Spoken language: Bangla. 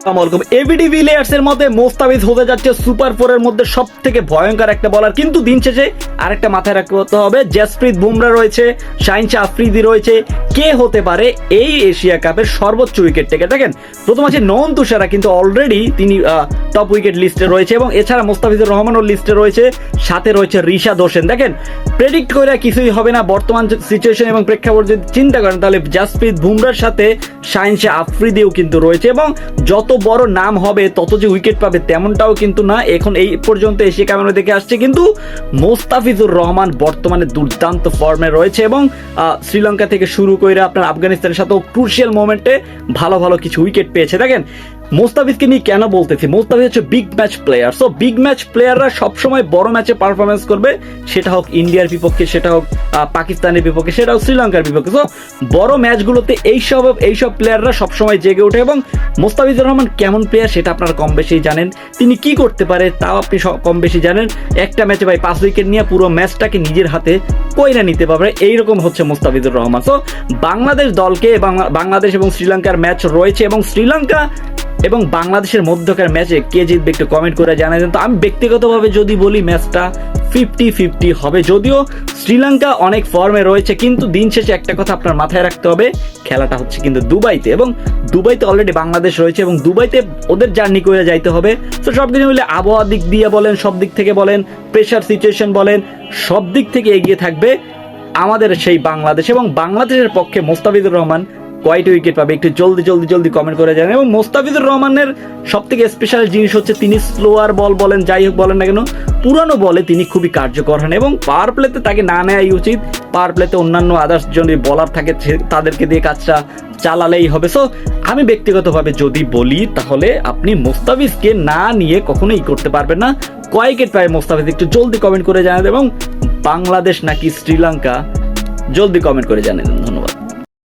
আসসালামাইকুম এবিডি ভিলিয়ার্স মধ্যে মোস্তাফিজ হতে যাচ্ছে সুপার ফোর এর মধ্যে সব থেকে ভয়ঙ্কর একটা বলার কিন্তু দিন শেষে আরেকটা মাথায় রাখতে হবে জাসপ্রীত বুমরা রয়েছে শাহিন আফ্রিদি রয়েছে। কে হতে পারে এই এশিয়া কাপের সর্বোচ্চ উইকেট টেকে দেখেন, প্রথম আছে নন তুষারা, কিন্তু অলরেডি তিনি টপ উইকেট লিস্টে রয়েছে এবং এছাড়া মোস্তাফিজুর রহমানও লিস্টে রয়েছে, সাথে রয়েছে রিশাদ হোসেন। দেখেন প্রেডিক্ট করে কিছুই হবে না, বর্তমান সিচুয়েশন এবং প্রেক্ষাপট যদি চিন্তা করেন, তাহলে জাসপ্রীত বুমরার সাথে সায়েন্সে আফ্রিদিও কিন্তু রয়েছে এবং যত বড় নাম হবে, তত যে উইকেট পাবে তেমনটাও কিন্তু না। এখন এই পর্যন্ত এশিয়া ক্যামেরা দেখে আসছে, কিন্তু মোস্তাফিজুর রহমান বর্তমানে দুর্দান্ত ফর্মে রয়েছে এবং শ্রীলঙ্কা থেকে শুরু করে আপনার আফগানিস্তানের সাথেও ক্রুশিয়াল মোমেন্টে ভালো ভালো কিছু উইকেট পেয়েছে। দেখেন মোস্তাফিজকে নিয়ে কেন বলতেছি? মোস্তাফিজ হচ্ছে big match player so big match প্লেয়াররা সবসময় বড় ম্যাচে পারফরমেন্স করবে। সেটা হোক ইন্ডিয়ার বিপক্ষে, সেটা হোক পাকিস্তানের বিপক্ষে, সেটা হোক শ্রীলঙ্কার বিপক্ষে। সো বড় ম্যাচগুলোতে এইসব এইসব প্লেয়াররা সবসময় জেগে ওঠে এবং মোস্তাফিজুর রহমান কেমন প্লেয়ার সেটা আপনারা কম বেশি জানেন। তিনি কি করতে পারে তাও আপনি কম বেশি জানেন। একটা ম্যাচে ভাই পাঁচ উইকেট নিয়ে পুরো ম্যাচটাকে নিজের হাতে কইরা নিতে পারবে। এইরকম হচ্ছে মোস্তাফিজুর রহমান। সো বাংলাদেশ দলকে বাংলাদেশ এবং শ্রীলঙ্কার ম্যাচ রয়েছে এবং শ্রীলঙ্কা এবং বাংলাদেশের মধ্যকার ম্যাচে কে জিতবে একটু কমেন্ট করে জানাই দেন। তো আমি ব্যক্তিগতভাবে যদি বলি ম্যাচটা ফিফটি ফিফটি হবে। যদিও শ্রীলঙ্কা অনেক ফর্মে রয়েছে, কিন্তু দিন শেষে একটা কথা আপনার মাথায় রাখতে হবে, খেলাটা হচ্ছে কিন্তু দুবাইতে এবং দুবাইতে অলরেডি বাংলাদেশ রয়েছে এবং দুবাইতে ওদের জার্নি করে যাইতে হবে। তো সব কিছু মিলে আবহাওয়ার দিক দিয়ে বলেন, সব দিক থেকে বলেন প্রেশার সিচুয়েশন বলেন, সব দিক থেকে এগিয়ে থাকবে আমাদের সেই বাংলাদেশ এবং বাংলাদেশের পক্ষে মোস্তাফিজুর রহমান কয়টি উইকেট পাবে? একটু জলদি জলদি জলদি কমেন্ট করে জানেন। এবং মোস্তাফিজুর রহমানের সব থেকে স্পেশাল জিনিস হচ্ছে তিনি স্লোয়ার বল বলেন, যাই হোক বলেন না কেন, পুরানো বলে তিনি খুবই কার্যকর হন এবং পাওয়ার প্লেতে তাকে না নেওয়াই উচিত। পাওয়ার প্লেতে অন্যান্য আদার্স যদি বলার থাকে তাদেরকে দিয়ে কাজটা চালালেই হবে। সো আমি ব্যক্তিগতভাবে যদি বলি, তাহলে আপনি মোস্তাফিজকে না নিয়ে কখনোই করতে পারবেন না। কয় উইকেট পায় মোস্তাফিজ? একটু জলদি কমেন্ট করে জানান এবং বাংলাদেশ নাকি শ্রীলঙ্কা? জলদি কমেন্ট করে জানেন, ধন্যবাদ।